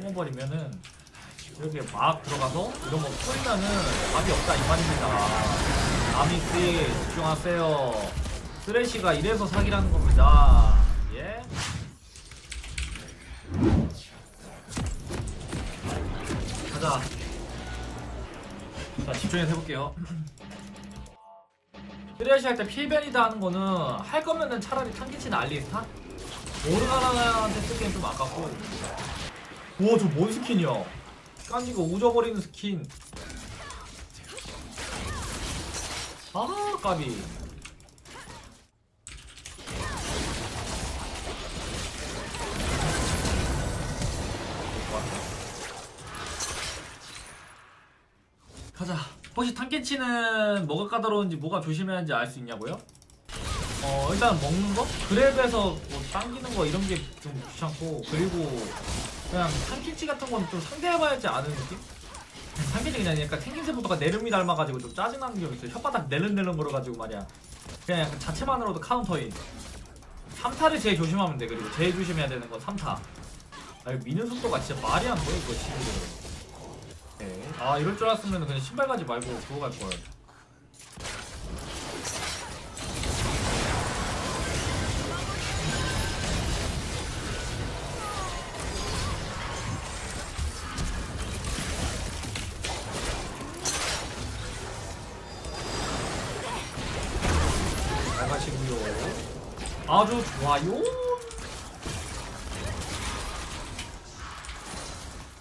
숨어버리면은 이렇게 막 들어가서 이런 거 쏘면은 답이 없다 이 말입니다. 아미씨 집중하세요. 쓰레쉬가 이래서 사기라는 겁니다. 예? 가자. 자 집중해서 해볼게요. 쓰레쉬 할 때 필변이다 하는 거는 할 거면은 차라리 탄기치나 알리스타? 오르가나한테 쓰기엔 좀 아깝고 우와 저 뭔 스킨이야? 깐지가 우져버리는 스킨. 아 까비 가자. 혹시 탄켄치는 뭐가 까다로운지 뭐가 조심해야 하는지 알 수 있냐고요? 어 일단 먹는 거? 그랩에서 뭐 당기는 거 이런 게 좀 귀찮고 그리고 그냥 탄김치 같은 건 좀 상대해봐야지 아는 느낌? 탄김치 그냥 약간 탱김새부터가 내름이 닮아가지고 좀 짜증나는 게 있어요. 혓바닥 내름내름 걸어가지고 말이야. 그냥 약간 자체만으로도 카운터인. 3타를 제일 조심하면 돼. 그리고 제일 조심해야 되는 건 3타. 아 미는 속도가 진짜 말이 안돼 이거 친구들 네. 아 이럴 줄 알았으면 그냥 신발 가지 말고 그거 갈걸 아주 좋아요.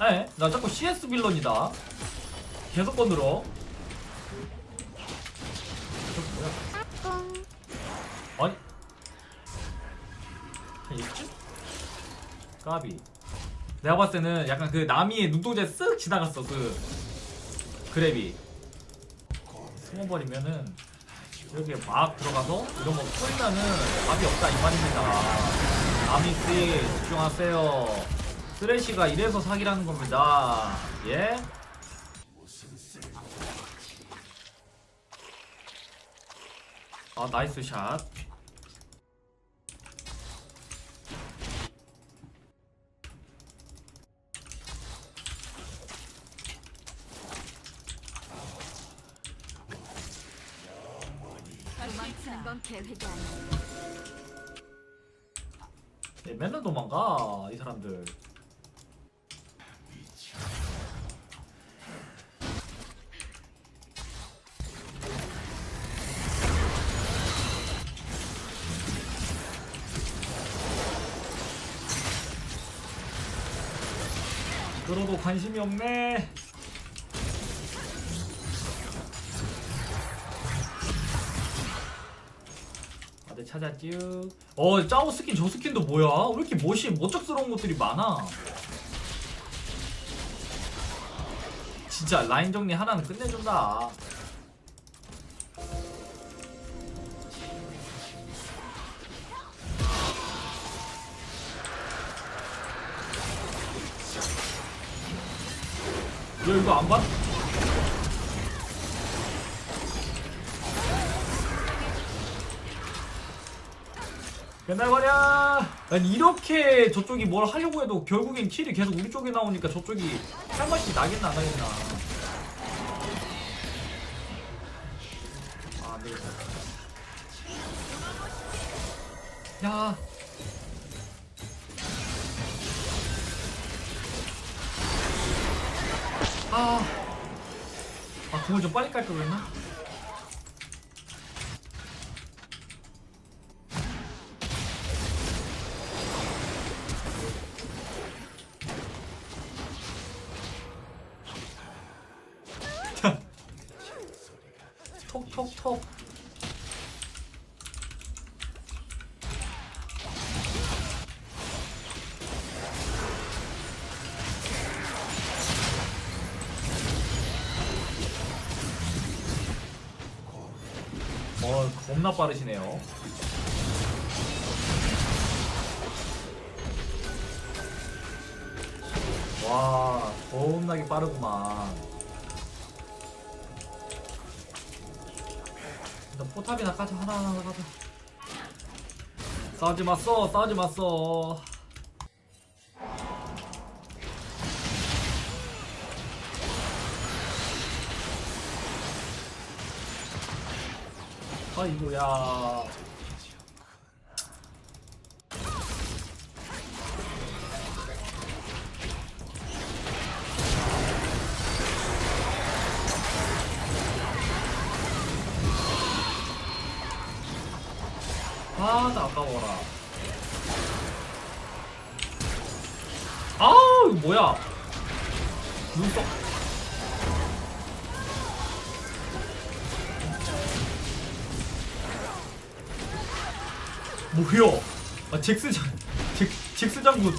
네, 나 자꾸 CS 빌런이다. 계속 건들어. 저 뭐야? 아니. 한 이쯤? 까비. 내가 봤을 때는 약간 그 나미의 눈동자에 쓱 지나갔어, 그 그랩이. 숨어버리면은 이렇게 막 들어가서 이런 거 쏘면은 답이 없다 이 말입니다. 아미씨 집중하세요. 쓰레쉬가 이래서 사기라는 겁니다. 예? 아 나이스 샷. 도망치는 건 계획이 아니야. 예, 맨날 도망가 이 사람들. 그러도 관심이 없네. 다들 찾았쥬. 어, 짜오 스킨 저 스킨도 뭐야? 왜 이렇게 멋이 멋쩍스러운 것들이 많아? 진짜 라인 정리 하나는 끝내준다. 야 이거 안 봐? 끝나버려! 아니 이렇게 저쪽이 뭘 하려고 해도 결국엔 킬이 계속 우리 쪽에 나오니까 저쪽이 할 맛이 나겠나 안 나겠나 아 안되겠다 야 아, 아, 공을 좀 빨리 깔걸 그랬나? 겁나 빠르시네요. 와 겁나게 빠르구만. 일단 포탑이나 까자 하나 하나 가자 싸우지 마써 싸우지 마써 아이고야. 아, 나 아까워라. 아우, 뭐야? 눈썹. 뭐야? 아, 잭스 장, 잭, 잭스 장군.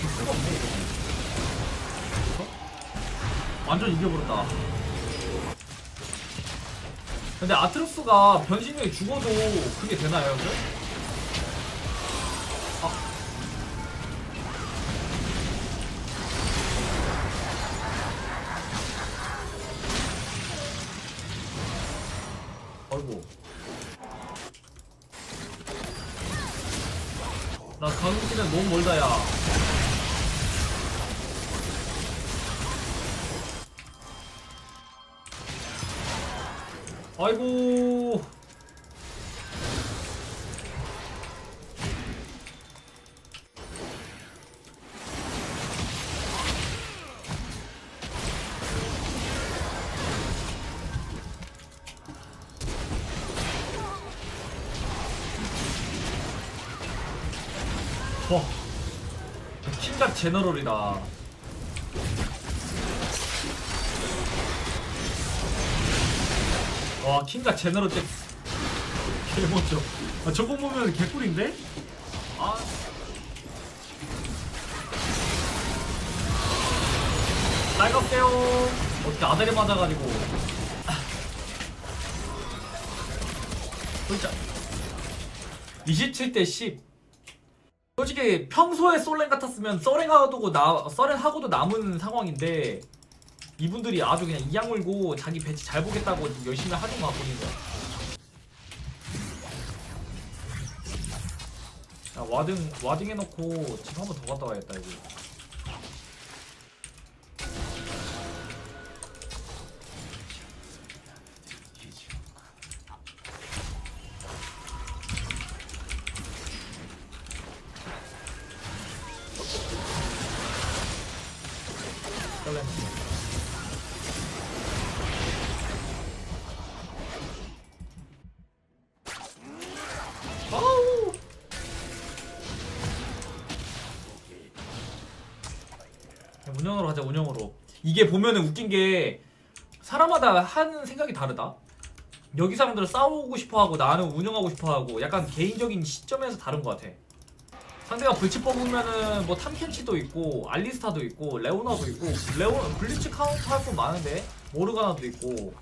잭스가 없네, 이거. 어? 완전 이겨버렸다. 근데 아트로스가 변신력이 죽어도 그게 되나요, 형들? 아. 아이고. 강국이는 너무 멀다, 야. 아이고. 와. 킹갓 제너럴이다. 와 킹갓 제너럴 때 개멋져. 아 저거 보면 개꿀인데? 아. 빨갛게요. 어떻게 아들이 맞아가지고. 진짜. 27대 10. 솔직히 평소에 솔랭 같았으면 썰랭하고도 나 썰랭하고도 남은 상황인데 이분들이 아주 그냥 이악 물고 자기 배치 잘 보겠다고 열심히 하는 것 같거든요. 자 와딩 와딩 해놓고 지금 한번 더 갔다 와야겠다 이거. 운영으로 하자 운영으로. 이게 보면은 웃긴 게 사람마다 하는 생각이 다르다. 여기 사람들은 싸우고 싶어하고 나는 운영하고 싶어하고 약간 개인적인 시점에서 다른 것 같아. 상대가 불치 뽑으면은 뭐 탐켄치도 있고 알리스타도 있고 레오나도 있고 레오 블리츠 카운터 할거 많은데 모르가나도 있고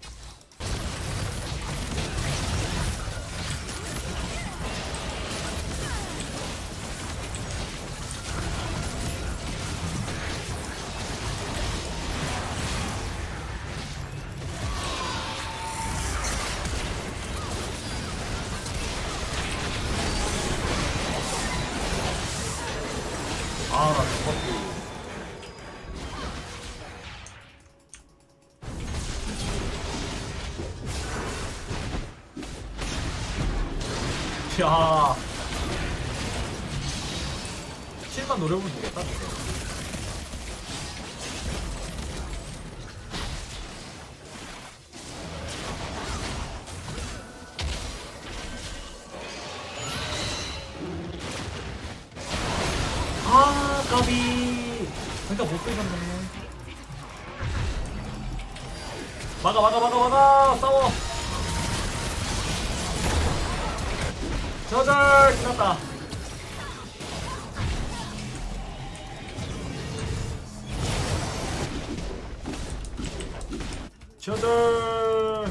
야. 7만 노려보면 되겠다. 아 까비. 그러니까 못 빼셨네. 막아 막아 막아 막아. 싸워 저절 지났다. 저절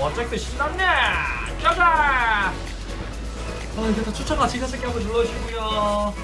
어쨌든 신났네. 가자 아 이제 다 추천 같이 가서 한번 눌러주시고요